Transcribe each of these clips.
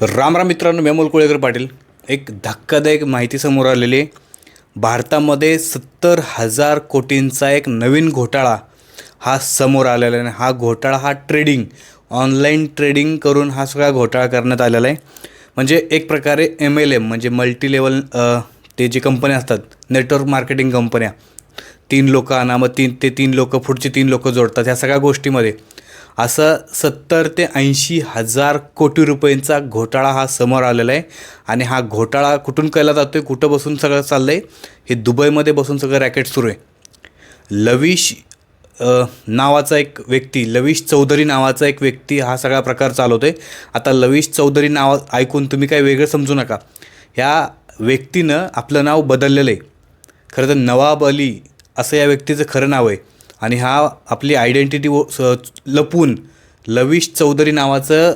राम राम मित्रांनो मी अमोल कुळेकर पाटील. एक धक्कादायक माहिती समोर आलेली आहे. भारतामध्ये सत्तर हजार कोटींचा एक नवीन घोटाळा हा समोर आलेला आहे आणि हा घोटाळा हा ट्रेडिंग ऑनलाईन ट्रेडिंग करून हा सगळा घोटाळा करण्यात आलेला आहे. म्हणजे एक प्रकारे एम एल एम म्हणजे मल्टी लेवल ते जे कंपन्या असतात नेटवर्क मार्केटिंग कंपन्या तीन लोकं आणा मग तीन ते तीन लोक पुढचे तीन लोक जोडतात ह्या सगळ्या गोष्टीमध्ये. असं सत्तर ते ऐंशी हजार कोटी रुपयांचा घोटाळा हा समोर आलेला आहे. आणि हा घोटाळा कुठून केला जातो आहे कुठं बसून सगळं चाललं आहे हे दुबईमध्ये बसून सगळं रॅकेट सुरू आहे. लविश नावाचा एक व्यक्ती लविश चौधरी नावाचा एक व्यक्ती हा सगळा प्रकार चालवतो आहे आता लविश चौधरी नाव ऐकून तुम्ही काही वेगळं समजू नका. ह्या व्यक्तीनं आपलं नाव बदललेलं आहे. खरं तर नवाब अली असं या व्यक्तीचं खरं नाव आहे. आणि हा आपली आयडेंटिटी लपून लविश चौधरी नावाचं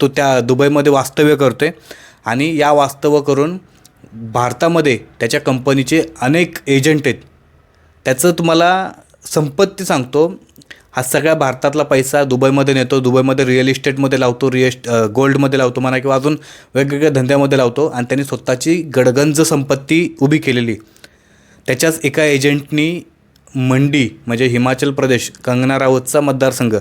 तो त्या दुबईमध्ये वास्तव्य करतो आहे आणि या वास्तव्य करून भारतामध्ये त्याच्या कंपनीचे अनेक एजंट आहेत. त्याचं तुम्हाला संपत्ती सांगतो. हा सगळ्या भारतातला पैसा दुबईमध्ये नेतो. दुबईमध्ये रिअल इस्टेटमध्ये लावतो रिअल गोल्डमध्ये लावतो म्हणा किंवा अजून वेगवेगळ्या धंद्यामध्ये लावतो. आणि त्यांनी स्वतःची गडगंज संपत्ती उभी केलेली त्याच्याच एका एजंटनी मंडी म्हणजे हिमाचल प्रदेश कंगना रावतचा मतदारसंघ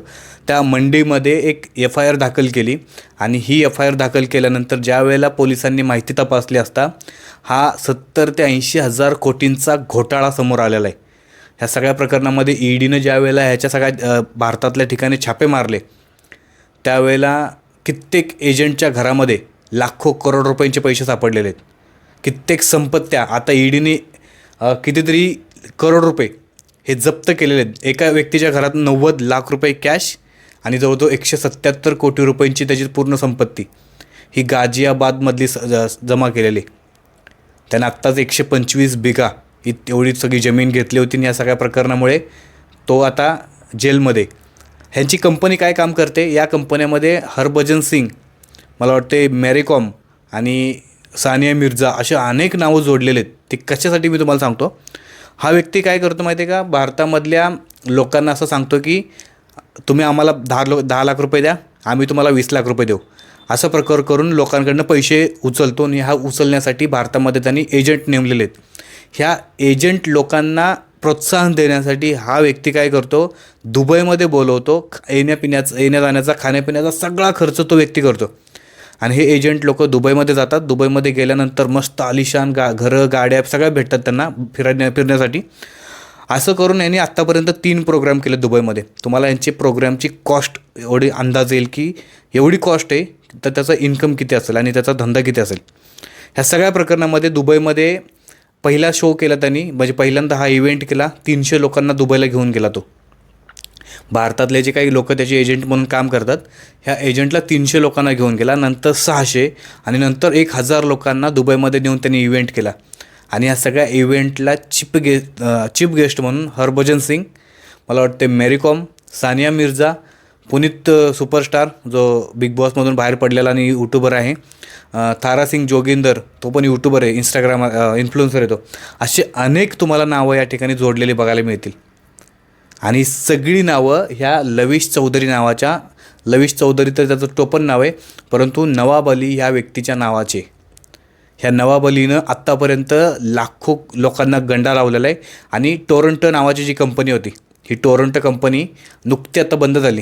त्या मंडीमध्ये एक एफ आय आर दाखल केली. आणि ही एफ आय आर दाखल केल्यानंतर ज्या वेळेला पोलिसांनी माहिती तपासली असता हा सत्तर ते ऐंशी हजार कोटींचा घोटाळा समोर आलेला आहे. ह्या सगळ्या प्रकरणामध्ये ई डीनं ज्या वेळेला ह्याच्या सगळ्या भारतातल्या ठिकाणी छापे मारले त्यावेळेला कित्येक एजंटच्या घरामध्ये लाखो करोड रुपयांचे पैसे सापडलेले आहेत. कित्येक संपत्त्या आता ई डीने कितीतरी करोड रुपये हे जप्त केलेले आहेत. एका व्यक्तीच्या घरात नव्वद लाख रुपये कॅश आणि जवळजवळ एकशे सत्त्याहत्तर कोटी रुपयांची त्याची पूर्ण संपत्ती. ही गाझियाबादमधली स ज- जमा केलेली. त्यानं आत्ताच एकशे पंचवीस बिघा इत एवढी सगळी जमीन घेतली होती आणि या सगळ्या प्रकरणामुळे तो आता जेलमध्ये. ह्यांची कंपनी काय काम करते? या कंपन्यामध्ये हरभजन सिंग मला वाटते मॅरीकॉम आणि सानिया मिर्झा असे अनेक नावं जोडलेले आहेत. ते कशासाठी मी तुम्हाला सांगतो? हा व्यक्ती काय करतो माहिती आहे का? भारतामधल्या लोकांना असं सांगतो की तुम्ही आम्हाला दहा लो दहा लाख रुपये द्या आम्ही तुम्हाला वीस लाख रुपये देऊ. असं प्रकार करून लोकांकडनं पैसे उचलतो आणि हा उचलण्यासाठी भारतामध्ये त्यांनी एजंट नेमलेले आहेत. ह्या एजंट लोकांना प्रोत्साहन देण्यासाठी हा व्यक्ती काय करतो? दुबईमध्ये बोलवतो येण्यापिण्याचा येण्या जाण्याचा खाण्यापिण्याचा सगळा खर्च तो व्यक्ती करतो. आणि हे एजंट लोक दुबईमध्ये जातात. दुबईमध्ये गेल्यानंतर मस्त आलिशान गा घरं गाड्या सगळ्या भेटतात त्यांना फिरण्या फिरण्यासाठी. असं करून यांनी आत्तापर्यंत तीन प्रोग्राम केले दुबईमध्ये. तुम्हाला यांचे प्रोग्रामची कॉस्ट एवढी अंदाज येईल की एवढी कॉस्ट आहे तर त्याचा इन्कम किती असेल आणि त्याचा धंदा किती असेल. ह्या सगळ्या प्रकरणामध्ये दुबईमध्ये पहिला शो केला त्यांनी. म्हणजे पहिल्यांदा हा इव्हेंट केला. तीनशे लोकांना दुबईला घेऊन गेला तो. भारतातले जे काही लोक त्याचे एजंट म्हणून काम करतात ह्या एजंटला तीनशे लोकांना घेऊन गेला नंतर सहाशे आणि नंतर एक हजार लोकांना दुबईमध्ये नेऊन त्यांनी इव्हेंट केला. आणि या सगळ्या इव्हेंटला चिप गे चीफ गेस्ट म्हणून हरभजन सिंग मला वाटते मेरीकॉम सानिया मिर्झा पुनीत सुपरस्टार जो बिग बॉसमधून बाहेर पडलेला आणि यूट्यूबर आहे. थारा सिंग जोगिंदर तो पण यूट्यूबर आहे इंस्टाग्राम इन्फ्लुएन्सर आहे तो. असे अनेक तुम्हाला नावं या ठिकाणी जोडलेली बघायला मिळतील. आणि सगळी नावं ह्या लविश चौधरी नावाच्या लविश चौधरी तर त्याचं टोपण नाव आहे परंतु नवाब अली ह्या व्यक्तीच्या नावाचे. ह्या नवाब अलीनं आत्तापर्यंत लाखो लोकांना गंडा लावलेला आहे आणि टोरंटो नावाची जी कंपनी होती ही टोरंटो कंपनी नुकती आता बंद झाली.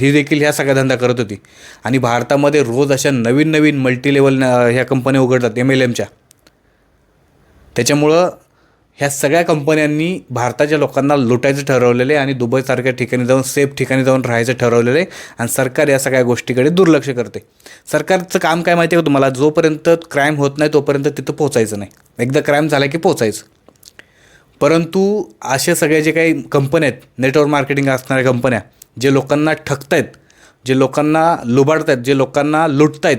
ही देखील ह्या सगळ्या धंदा करत होती. आणि भारतामध्ये रोज अशा नवीन नवीन मल्टी लेवल ह्या कंपन्या उघडतात एम एल एमच्या त्याच्यामुळं ह्या सगळ्या कंपन्यांनी भारताच्या लोकांना लुटायचं ठरवलेलं आहे आणि दुबईसारख्या ठिकाणी जाऊन सेफ ठिकाणी जाऊन राहायचं ठरवलेलं आहे. आणि सरकार या सगळ्या गोष्टीकडे दुर्लक्ष करते. सरकारचं काम काय माहिती आहे का तुम्हाला? जोपर्यंत क्राईम होत नाही तोपर्यंत तिथं पोचायचं नाही. एकदा क्राईम झाला की पोचायचं परंतु असे सगळे जे काही कंपन्या आहेत नेटवर्क मार्केटिंग असणाऱ्या कंपन्या जे लोकांना ठगतायत जे लोकांना लुबाडत आहेत जे लोकांना लुटतायत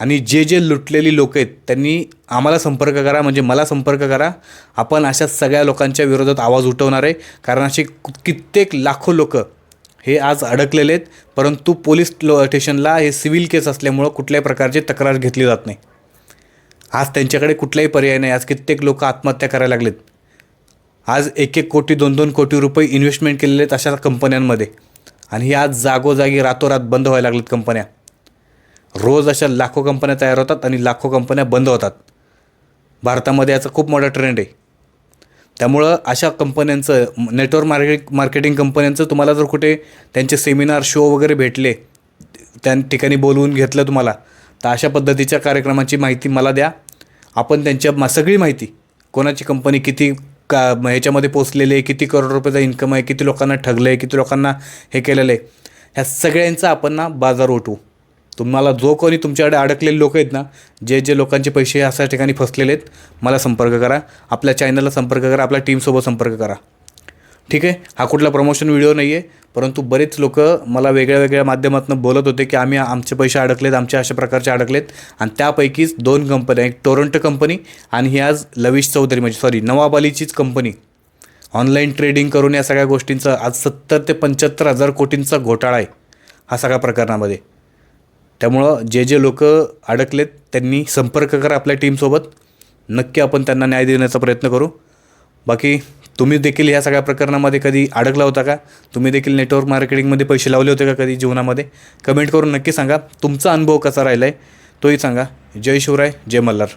आणि जे जे लुटलेली लोक आहेत त्यांनी आम्हाला संपर्क करा म्हणजे मला संपर्क करा. आपण अशा सगळ्या लोकांच्या विरोधात आवाज उठवणार आहे. कारण असे कित्येक लाखो लोक हे आज अडकलेले आहेत. परंतु पोलीस लो स्टेशनला हे सिव्हिल केस असल्यामुळं कुठल्याही प्रकारची तक्रार घेतली जात नाही. आज त्यांच्याकडे कुठलाही पर्याय नाही. आज कित्येक लोक आत्महत्या करायला लागलेत. आज एक एक कोटी दोन दोन कोटी रुपये इन्व्हेस्टमेंट केलेले आहेत अशा कंपन्यांमध्ये. आणि ही आज जागोजागी रातोरात बंद व्हायला लागलेत कंपन्या. रोज अशा लाखो कंपन्या तयार होतात आणि लाखो कंपन्या बंद होतात. भारतामध्ये याचा खूप मोठा ट्रेंड आहे. त्यामुळं अशा कंपन्यांचं नेटवर्क मार्केट मार्केटिंग कंपन्यांचं तुम्हाला जर कुठे त्यांचे सेमिनार शो वगैरे भेटले त्या ठिकाणी बोलवून घेतलं तुम्हाला तर अशा पद्धतीच्या कार्यक्रमाची माहिती मला द्या. आपण त्यांच्या मा सगळी माहिती कोणाची कंपनी किती का ह्याच्यामध्ये पोचलेली आहे किती करोड रुपयाचा इन्कम आहे किती लोकांना ठगलं आहे किती लोकांना हे केलेलं आहे ह्या सगळ्यांचा आपण ना बाजार उठवू. तुम्हाला जो कोणी तुमच्याकडे अडकलेले लोक आहेत ना जे जे लोकांचे पैसे अशा ठिकाणी फसलेले आहेत मला संपर्क करा. आपल्या चॅनलला संपर्क करा आपल्या टीमसोबत संपर्क करा. ठीक आहे? हा कुठला प्रमोशन व्हिडिओ नाही आहे परंतु बरेच लोक मला वेगळ्या वेगळ्या माध्यमातून बोलत होते की आम्ही आमचे पैसे अडकलेत आमच्या अशा प्रकारचे अडकलेत. आणि त्यापैकीच दोन कंपन्या एक टोरंटो कंपनी आणि ही आज लविश चौधरी म्हणजे सॉरी नवाब अलीचीच कंपनी ऑनलाईन ट्रेडिंग करून या सगळ्या गोष्टींचा आज सत्तर ते पंच्याहत्तर हजार कोटींचा घोटाळा आहे हा सगळ्या प्रकरणामध्ये. त्यामुळं जे जे लोक अडकलेत त्यांनी संपर्क करा आपल्या टीमसोबत. नक्की आपण त्यांना न्याय देण्याचा प्रयत्न करू. बाकी तुम्ही देखील ह्या सगळ्या प्रकरणामध्ये कधी अडकला होता का? तुम्ही देखील नेटवर्क मार्केटिंगमध्ये पैसे लावले होते का कधी जीवनामध्ये? कमेंट करून नक्की सांगा. तुमचा अनुभव कसा राहिला आहे तोही सांगा. जय शिवराय जय मल्हार.